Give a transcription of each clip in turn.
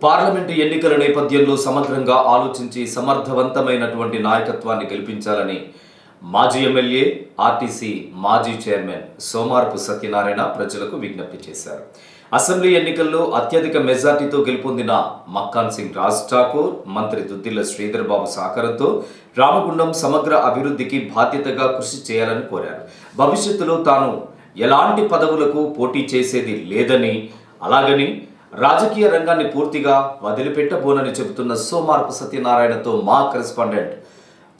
Parliament ఎన్నికల నేపథ్యంలో సమగ్రంగా ఆలోచించి సమర్థవంతమైనటువంటి నాయకత్వాన్ని గెలిపించాలని మాజీ ఎమ్మెల్యే ఆర్టీసీ మాజీ చైర్మన్ సోమార్పు సత్యనారాయణ ప్రజలకు విజ్ఞప్తి చేశారు. అసెంబ్లీ ఎన్నికల్లో అత్యధిక మెజార్టీతో గెలుపొందిన మక్కాన్ సింగ్ రాజ్ ఠాకూర్ మంత్రి దుద్దిల్ల శ్రీధర్ బాబు సహకారంతో రామగుండం సమగ్ర అభివృద్ధికి బాధ్యతగా కృషి చేయాలని కోరారు. భవిష్యత్తులో తాను ఎలాంటి పదవులకు పోటీ చేసేది లేదని అలాగని రాజకీయ రంగాన్ని పూర్తిగా వదిలిపెట్టబోనని చెబుతున్న సోమార్పు సత్యనారాయణతో మా correspondent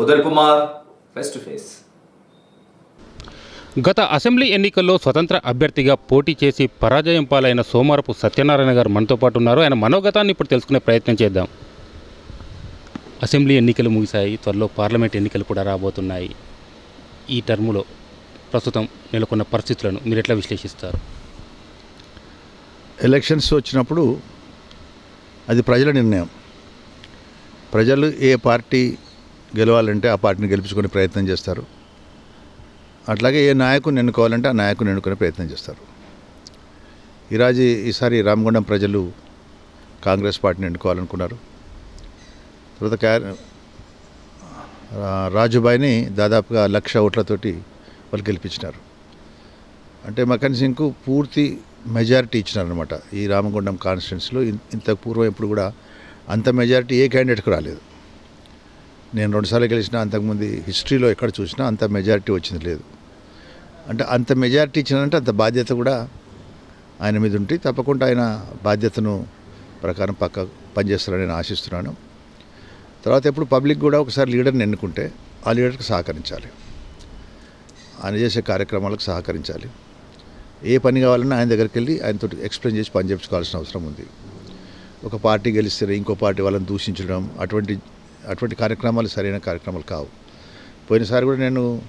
Uday Kumar face to face. గత అసెంబ్లీ ఎన్నికల్లో స్వతంత్ర అభ్యర్థిగా పోటీ చేసి పరాజయం పాలైన సోమారపు సత్యనారాయణ గారు మనతో పాటు ఉన్నారు. ఆయన మనోగతాన్ని ఇప్పుడు తెలుసుకునే ప్రయత్నం చేద్దాం. అసెంబ్లీ ఎన్నికలు ముగిశాయి. త్వరలో పార్లమెంట్ ఎన్నికలు కూడా రాబోతున్నాయి. ఈ టర్ములో ప్రస్తుతం నెలకొన్న పరిస్థితులను మీరు ఎట్లా విశ్లేషిస్తారు? ఎలక్షన్స్ వచ్చినప్పుడు అది ప్రజల నిర్ణయం. ప్రజలు ఏ పార్టీ గెలవాలంటే ఆ పార్టీని గెలిపించుకునే ప్రయత్నం చేస్తారు. అట్లాగే ఏ నాయకుని ఎన్నుకోవాలంటే ఆ నాయకుని ఎన్నుకునే ప్రయత్నం చేస్తారు. ఈరాజు ఈసారి రామగుండం ప్రజలు కాంగ్రెస్ పార్టీని ఎన్నుకోవాలనుకున్నారు. తర్వాత క్యా రాజుబాయిని దాదాపుగా లక్ష ఓట్లతోటి వాళ్ళు గెలిపించినారు. అంటే మకన్ సింగ్కు పూర్తి మెజారిటీ ఇచ్చినారనమాట ఈ రామగుండం కాన్స్టిట్యున్సీలో. ఇంతకు పూర్వం ఎప్పుడు కూడా అంత మెజారిటీ ఏ క్యాండిడేట్కి రాలేదు. నేను రెండుసార్లు గెలిచిన అంతకుముందు హిస్టరీలో ఎక్కడ చూసినా అంత మెజారిటీ వచ్చింది లేదు. అంటే అంత మెజారిటీ ఇచ్చినారంటే అంత బాధ్యత కూడా ఆయన మీద ఉంటే తప్పకుండా ఆయన బాధ్యతను ప్రకారం పక్క పనిచేస్తారని నేను ఆశిస్తున్నాను. తర్వాత ఎప్పుడు పబ్లిక్ కూడా ఒకసారి లీడర్ని ఎన్నుకుంటే ఆ లీడర్కి సహకరించాలి. ఆయన చేసే కార్యక్రమాలకు సహకరించాలి. ఏ పని కావాలన్నా ఆయన దగ్గరికి వెళ్ళి ఆయనతో ఎక్స్ప్లెయిన్ చేసి పని చేయించుకోవాల్సిన అవసరం ఉంది. ఒక పార్టీ గెలిస్తే ఇంకో పార్టీ వాళ్ళని దూషించడం అటువంటి అటువంటి కార్యక్రమాలు సరైన కార్యక్రమాలు కావు. పోయినసారి కూడా నేను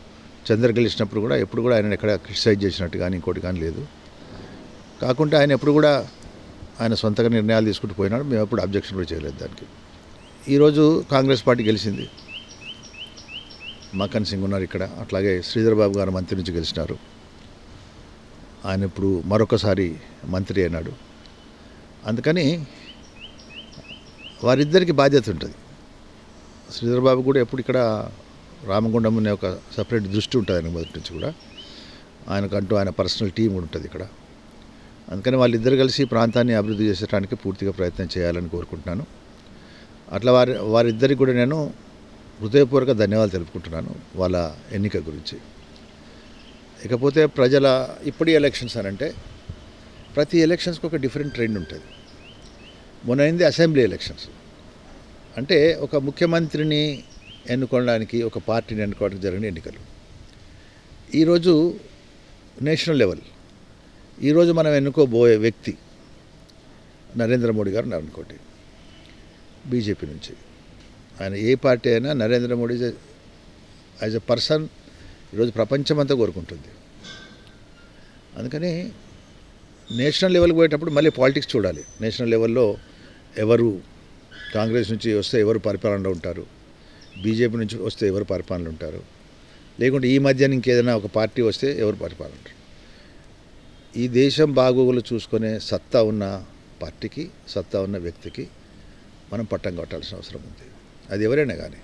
చంద్ర గెలిచినప్పుడు కూడా ఎప్పుడు కూడా ఆయన ఎక్కడ క్రిటిసైజ్ చేసినట్టు కానీ ఇంకోటి కానీ లేదు. కాకుండా ఆయన ఎప్పుడు కూడా ఆయన సొంతగా నిర్ణయాలు తీసుకుంటూ పోయినాడు. మేము ఎప్పుడు అబ్జెక్షన్ కూడా చేయలేదు దానికి. ఈరోజు కాంగ్రెస్ పార్టీ గెలిచింది. మక్కన్ సింగ్ ఉన్నారు ఇక్కడ. అట్లాగే శ్రీధర్ బాబు గారు మంత్రి నుంచి గెలిచినారు. ఆయన ఇప్పుడు మరొకసారి మంత్రి అయినాడు. అందుకని వారిద్దరికి బాధ్యత ఉంటుంది. శ్రీధరబాబు కూడా ఎప్పుడు ఇక్కడ రామగుండం అనే ఒక సపరేట్ దృష్టి ఉంటుంది ఆయన మొదటి నుంచి కూడా. ఆయనకంటూ ఆయన పర్సనల్ టీం కూడా ఉంటుంది ఇక్కడ. అందుకని వాళ్ళిద్దరు కలిసి ప్రాంతాన్ని అభివృద్ధి చేసడానికి పూర్తిగా ప్రయత్నం చేయాలని కోరుకుంటున్నాను. అట్లా వారి వారిద్దరికి కూడా నేను హృదయపూర్వక ధన్యవాదాలు తెలుపుకుంటున్నాను వాళ్ళ ఎన్నిక గురించి. ఇకపోతే ప్రజల ఇప్పుడు ఎలక్షన్స్ అని అంటే ప్రతి ఎలక్షన్స్కి ఒక డిఫరెంట్ ట్రెండ్ ఉంటుంది. మొన్న అయింది అసెంబ్లీ ఎలక్షన్స్ అంటే ఒక ముఖ్యమంత్రిని ఎన్నుకోవడానికి ఒక పార్టీని ఎన్నుకోవడానికి జరిగిన ఎన్నికలు. ఈరోజు నేషనల్ లెవెల్ ఈరోజు మనం ఎన్నుకోబోయే వ్యక్తి నరేంద్ర మోడీ గారు అనుకోండి. బీజేపీ నుంచి. ఆయన ఏ పార్టీ అయినా Narendra Modi as a person ఈరోజు ప్రపంచమంతా కోరుకుంటుంది. అందుకని నేషనల్ లెవెల్కి పోయేటప్పుడు మళ్ళీ పాలిటిక్స్ చూడాలి. నేషనల్ లెవెల్లో ఎవరు కాంగ్రెస్ నుంచి వస్తే ఎవరు పరిపాలనలో ఉంటారు? బీజేపీ నుంచి వస్తే ఎవరు పరిపాలనలో ఉంటారు? లేకుంటే ఈ మధ్యన ఇంకేదైనా ఒక పార్టీ వస్తే ఎవరు పరిపాలన ఉంటారు? ఈ దేశం బాగోగులు చూసుకునే సత్తా ఉన్న పార్టీకి సత్తా ఉన్న వ్యక్తికి మనం పట్టం కట్టాల్సిన అవసరం ఉంది. అది ఎవరైనా కానీ.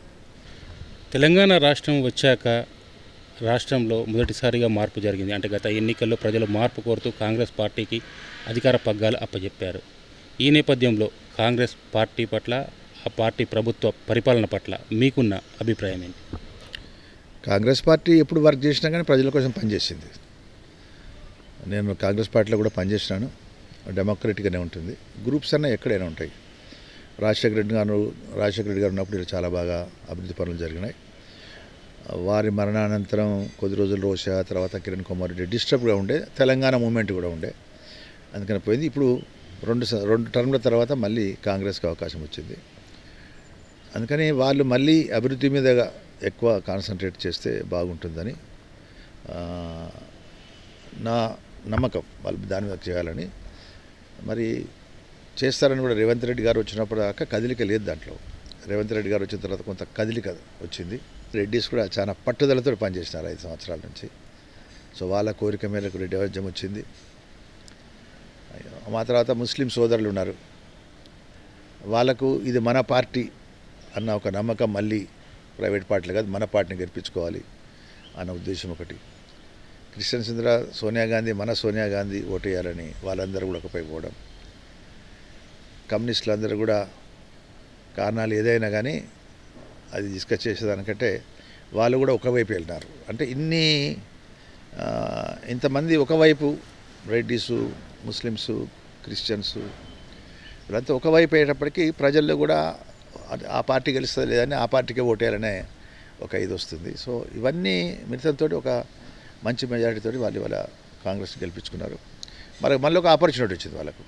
తెలంగాణ రాష్ట్రం వచ్చాక రాష్ట్రంలో మొదటిసారిగా మార్పు జరిగింది. అంటే గత ఎన్నికల్లో ప్రజలు మార్పు కోరుతూ కాంగ్రెస్ పార్టీకి అధికార పగ్గాలు అప్పజెప్పారు. ఈ నేపథ్యంలో కాంగ్రెస్ పార్టీ పట్ల ఆ పార్టీ ప్రభుత్వ పరిపాలన పట్ల మీకున్న అభిప్రాయం ఏంటి? కాంగ్రెస్ పార్టీ ఎప్పుడు వర్క్ చేసినా కానీ ప్రజల కోసం పనిచేసింది. నేను కాంగ్రెస్ పార్టీలో కూడా పనిచేసినాను డెమోక్రటిక్గానే ఉంటుంది. గ్రూప్స్ అన్న ఎక్కడైనా ఉంటాయి. రాజశేఖర రెడ్డి గారు రాజశేఖర రెడ్డి గారు ఉన్నప్పుడు చాలా బాగా అభివృద్ధి పనులు జరిగినాయి. వారి మరణానంతరం కొద్ది రోజులు రోషా తర్వాత కిరణ్ కుమార్ రెడ్డి డిస్టర్బ్గా ఉండే తెలంగాణ మూమెంట్ కూడా ఉండే. అందుకని పోయింది. ఇప్పుడు రెండు రెండు టర్మ్ల తర్వాత మళ్ళీ కాంగ్రెస్కి అవకాశం వచ్చింది. అందుకని వాళ్ళు మళ్ళీ అభివృద్ధి మీద ఎక్కువ కాన్సన్ట్రేట్ చేస్తే బాగుంటుందని నా నమ్మకం వాళ్ళు దాని మీద చేయాలని. మరి చేస్తారని కూడా రేవంత్ రెడ్డి గారు వచ్చినప్పుడు దాకా కదిలిక లేదు దాంట్లో. రేవంత్ రెడ్డి గారు వచ్చిన తర్వాత కొంత కదిలిక వచ్చింది. రెడ్డిస్ కూడా చాలా పట్టుదలతో పనిచేసినారు ఐదు సంవత్సరాల నుంచి. సో వాళ్ళ కోరిక మేరకు రెడ్డి రాజ్యం వచ్చింది. మా తర్వాత ముస్లిం సోదరులు ఉన్నారు. వాళ్ళకు ఇది మన పార్టీ అన్న ఒక నమ్మకం మళ్ళీ ప్రైవేట్ పార్టీలు కాదు మన పార్టీని గెలిపించుకోవాలి అన్న ఉద్దేశం ఒకటి. క్రిస్టియన్ ఇంద్ర సోనియా గాంధీ మన సోనియా గాంధీ ఓటేయాలని వాళ్ళందరూ కూడా ఒకపై పోవడం. కమ్యూనిస్టులు అందరూ కూడా కారణాలు ఏదైనా కానీ అది డిస్కస్ చేసేదానికంటే వాళ్ళు కూడా ఒకవైపు వెళ్ళినారు అంటే ఇన్ని ఇంతమంది ఒకవైపు రెడ్డిసు ముస్లిమ్సు క్రిస్టియన్స్ వీళ్ళంతా ఒకవైపు అయ్యేటప్పటికీ ప్రజల్లో కూడా ఆ పార్టీ గెలుస్తుంది లేదని ఆ పార్టీకే ఓటేయాలనే ఒక ఇది వస్తుంది. సో ఇవన్నీ మిగతాతో ఒక మంచి మెజారిటీతో వాళ్ళు వాళ్ళ కాంగ్రెస్ గెలిపించుకున్నారు. మరి మళ్ళీ ఒక ఆపర్చునిటీ వచ్చింది వాళ్ళకు.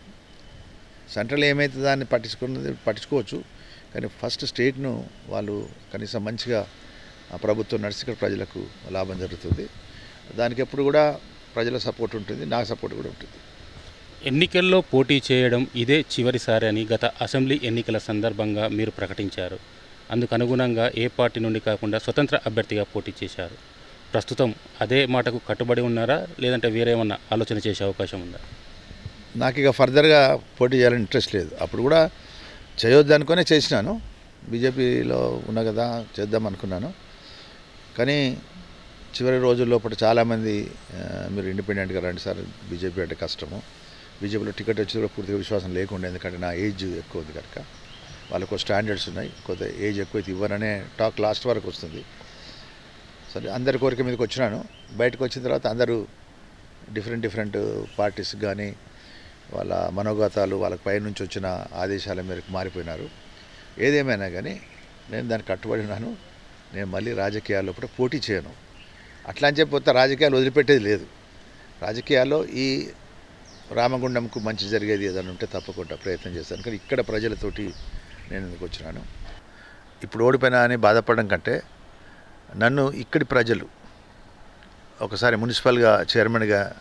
సెంట్రల్ ఏమైతే దాన్ని పట్టించుకున్నది పట్టించుకోవచ్చు. కానీ ఫస్ట్ స్టేట్ను వాళ్ళు కనీసం మంచిగా ఆ ప్రభుత్వం నడిచి ఇక్కడ ప్రజలకు లాభం జరుగుతుంది. దానికి ఎప్పుడు కూడా ప్రజల సపోర్ట్ ఉంటుంది నాకు సపోర్ట్ కూడా ఉంటుంది. ఎన్నికల్లో పోటీ చేయడం ఇదే చివరిసారి అని గత అసెంబ్లీ ఎన్నికల సందర్భంగా మీరు ప్రకటించారు. అందుకు అనుగుణంగా ఏ పార్టీ నుండి కాకుండా స్వతంత్ర అభ్యర్థిగా పోటీ చేశారు. ప్రస్తుతం అదే మాటకు కట్టుబడి ఉన్నారా? లేదంటే వేరేమన్నా ఆలోచన చేసే అవకాశం ఉందా? నాకు ఇక ఫర్దర్గా పోటీ చేయాలని ఇంట్రెస్ట్ లేదు. అప్పుడు కూడా చేయొద్దు అనుకునే చేసినాను. బీజేపీలో ఉన్నా కదా చేద్దాం అనుకున్నాను. కానీ చివరి రోజుల్లో చాలామంది మీరు ఇండిపెండెంట్గా రండి సార్ బీజేపీ అంటే కష్టము. బీజేపీలో టికెట్ వచ్చి కూడా పూర్తిగా విశ్వాసం లేకుండా ఎందుకంటే నా ఏజ్ ఎక్కువ ఉంది కనుక. వాళ్ళకు స్టాండర్డ్స్ ఉన్నాయి కొత్త ఏజ్ ఎక్కువ అయితే ఇవ్వననే టాక్ లాస్ట్ వరకు వస్తుంది. సరే అందరి కోరిక మీదకి వచ్చినాను. బయటకు వచ్చిన తర్వాత అందరూ డిఫరెంట్ డిఫరెంట్ పార్టీస్ కానీ వాళ్ళ మనోగతాలు వాళ్ళకి పైనుంచి వచ్చిన ఆదేశాల మేరకు మారిపోయినారు. ఏదేమైనా కానీ నేను దానికి కట్టుబడి ఉన్నాను. నేను మళ్ళీ రాజకీయాల్లో కూడా పోటీ చేయను. అట్లా అని చెప్పి రాజకీయాలు వదిలిపెట్టేది లేదు. రాజకీయాల్లో ఈ రామగుండంకు మంచి జరిగేది ఏదైనా ఉంటే తప్పకుండా ప్రయత్నం చేస్తాను. కానీ ఇక్కడ ప్రజలతోటి నేను ఎందుకు వచ్చినాను? ఇప్పుడు ఓడిపోయినా అని బాధపడడం కంటే నన్ను ఇక్కడి ప్రజలు ఒకసారి మున్సిపల్గా చైర్మన్గా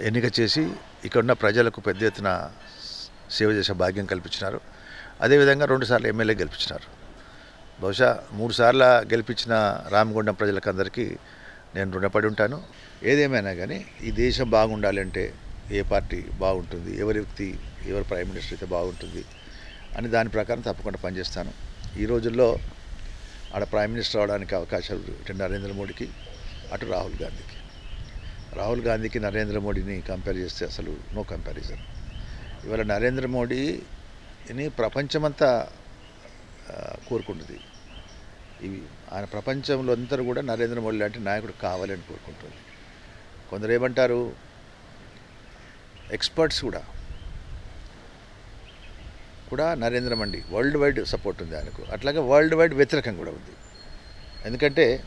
ఎన్నిక చేసి ఇక్కడున్న ప్రజలకు పెద్ద ఎత్తున సేవ చేసే భాగ్యం కల్పించినారు. అదేవిధంగా రెండుసార్లు ఎమ్మెల్యే గెలిపించినారు. బహుశా మూడు సార్ల గెలిపించిన రామగుండం ప్రజలకందరికీ నేను రుణపడి ఉంటాను. ఏదేమైనా కానీ ఈ దేశం బాగుండాలంటే ఏ పార్టీ బాగుంటుంది ఎవరి వ్యక్తి ఎవరు ప్రైమ్ మినిస్టర్ అయితే బాగుంటుంది అని దాని ప్రకారం తప్పకుండా పనిచేస్తాను. ఈ రోజుల్లో ఆడ ప్రైమ్ మినిస్టర్ అవడానికి అవకాశాలు ఇటు నరేంద్ర మోడీకి అటు రాహుల్ గాంధీకి. రాహుల్ గాంధీకి నరేంద్ర మోడీని కంపేర్ చేస్తే అసలు నో కంపారిజన్ ఇవాళ నరేంద్ర మోడీని ప్రపంచమంతా కోరుకుంటుంది. ఇవి ఆయన ప్రపంచంలో అందరూ కూడా నరేంద్ర మోడీ లాంటి నాయకుడు కావాలని కోరుకుంటుంది కొందరు ఏమంటారు? ఎక్స్పర్ట్స్ కూడా కూడా Narendra Modi world wide support ఉంది ఆయనకు. అట్లాగే వరల్డ్ వైడ్ వ్యతిరేకం కూడా ఉంది. ఎందుకంటే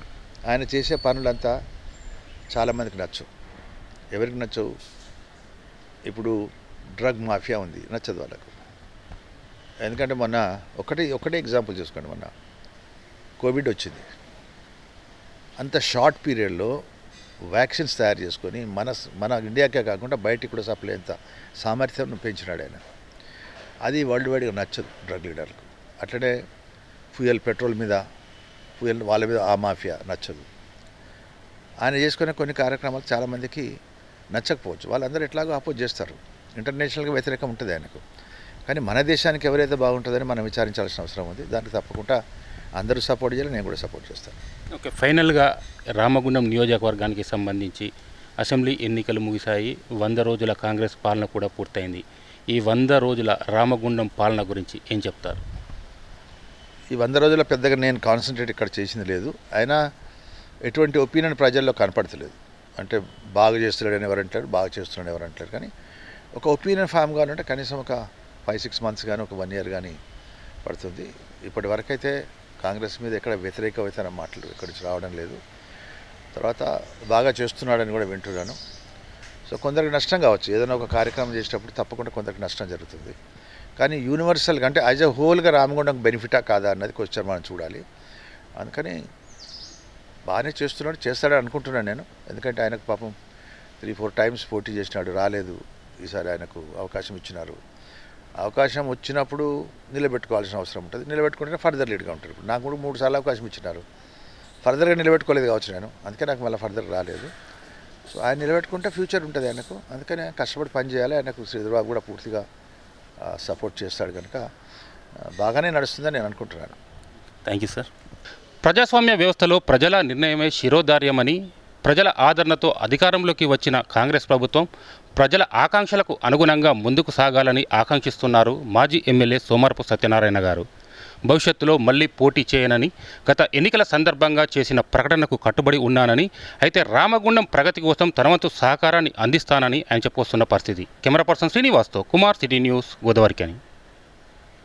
ఆయన చేసే పనులంతా చాలామందికి నచ్చవు. ఎవరికి నచ్చవు? ఇప్పుడు డ్రగ్ మాఫియా ఉంది నచ్చదు వాళ్ళకు. ఎందుకంటే మొన్న ఒకటి ఒకటే ఎగ్జాంపుల్ చూసుకోండి మొన్న. కోవిడ్ వచ్చింది. అంత షార్ట్ పీరియడ్లో వ్యాక్సిన్స్ తయారు చేసుకొని మన మన ఇండియాకే కాకుండా బయటికి కూడా సప్లై అంత సామర్థ్యం పెంచినాడు ఆయన. అది వరల్డ్ వైడ్గా నచ్చదు డ్రగ్ లీడర్లకు. అట్లనే ఫ్యూయల్ పెట్రోల్ మీద ఫ్యూయల్ వాళ్ళ మీద ఆ మాఫియా నచ్చదు. ఆయన చేసుకునే కొన్ని కార్యక్రమాలు చాలామందికి నచ్చకపోవచ్చు. వాళ్ళందరూ ఎట్లాగో అపోజ్ చేస్తారు. ఇంటర్నేషనల్గా వ్యతిరేకం ఉంటుంది ఆయనకు. కానీ మన దేశానికి ఎవరైతే బాగుంటుందని మనం విచారించాల్సిన అవసరం ఉంది. దానికి తప్పకుండా అందరూ సపోర్ట్ చేయాలి నేను కూడా సపోర్ట్ చేస్తాను. ఓకే ఫైనల్గా రామగుండం నియోజకవర్గానికి సంబంధించి అసెంబ్లీ ఎన్నికలు ముగిశాయి. వంద రోజుల కాంగ్రెస్ పాలన కూడా పూర్తయింది. ఈ వంద రోజుల రామగుండం పాలన గురించి ఏం చెప్తారు? ఈ వంద రోజుల పెద్దగా నేను కాన్సన్ట్రేట్ ఇక్కడ చేసింది లేదు. అయినా ఎటువంటి ఒపీనియన్ ప్రజల్లో కనపడతలేదు. అంటే బాగా చేస్తున్నాడని ఎవరు అంటారు బాగా చేస్తున్నాడు ఎవరు అంటారు. కానీ ఒక ఒపీనియన్ ఫామ్ కావాలంటే కనీసం ఒక ఫైవ్ సిక్స్ మంత్స్ కానీ ఒక వన్ ఇయర్ కానీ పడుతుంది. ఇప్పటి వరకైతే కాంగ్రెస్ మీద ఎక్కడ వ్యతిరేకమైన మాటలు ఎక్కడి నుంచి రావడం లేదు. తర్వాత బాగా చేస్తున్నాడని కూడా వింటున్నాను. సో కొందరికి నష్టం కావచ్చు. ఏదైనా ఒక కార్యక్రమం చేసేటప్పుడు తప్పకుండా కొందరికి నష్టం జరుగుతుంది. కానీ యూనివర్సల్గా అంటే యాజ్ అ హోల్గా రామగుండం బెనిఫిటా కాదా అన్నది క్వశ్చన్ మనం చూడాలి. అందుకని బాగానే చేస్తున్నాడు చేస్తాడని అనుకుంటున్నాను నేను. ఎందుకంటే ఆయనకు పాపం త్రీ ఫోర్ టైమ్స్ పోటీ చేసినాడు రాలేదు. ఈసారి ఆయనకు అవకాశం ఇచ్చినారు. అవకాశం వచ్చినప్పుడు నిలబెట్టుకోవాల్సిన అవసరం ఉంటుంది. నిలబెట్టుకుంటే ఫర్దర్ లీడ్గా ఉంటారు. ఇప్పుడు నాకు కూడా మూడు సార్లు అవకాశం ఇచ్చినారు. ఫర్దర్గా నిలబెట్టుకోలేదు కావచ్చు నేను. అందుకే నాకు మళ్ళీ ఫర్దర్ రాలేదు. సో ఆయన నిలబెట్టుకుంటే ఫ్యూచర్ ఉంటుంది ఆయనకు. అందుకని కష్టపడి పని చేయాలి. ఆయనకు శ్రీధర్బాబు కూడా పూర్తిగా సపోర్ట్ చేస్తాడు కనుక బాగానే నడుస్తుందని నేను అనుకుంటున్నాను. థ్యాంక్ యూ సార్ ప్రజాస్వామ్య వ్యవస్థలో ప్రజల నిర్ణయమే శిరోధార్యమని ప్రజల ఆదరణతో అధికారంలోకి వచ్చిన కాంగ్రెస్ ప్రభుత్వం ప్రజల ఆకాంక్షలకు అనుగుణంగా ముందుకు సాగాలని ఆకాంక్షిస్తున్నారు మాజీ ఎమ్మెల్యే సోమరపు సత్యనారాయణ గారు. భవిష్యత్తులో మళ్ళీ పోటీ చేయనని గత ఎన్నికల సందర్భంగా చేసిన ప్రకటనకు కట్టుబడి ఉన్నానని అయితే రామగుండం ప్రగతి కోసం తనవంతు సహకారాన్ని అందిస్తానని ఆయన చెప్పొస్తున్న పరిస్థితి. కెమెరా పర్సన్ శ్రీనివాస్తో కుమార్ సిటీ న్యూస్ గోదావరికని.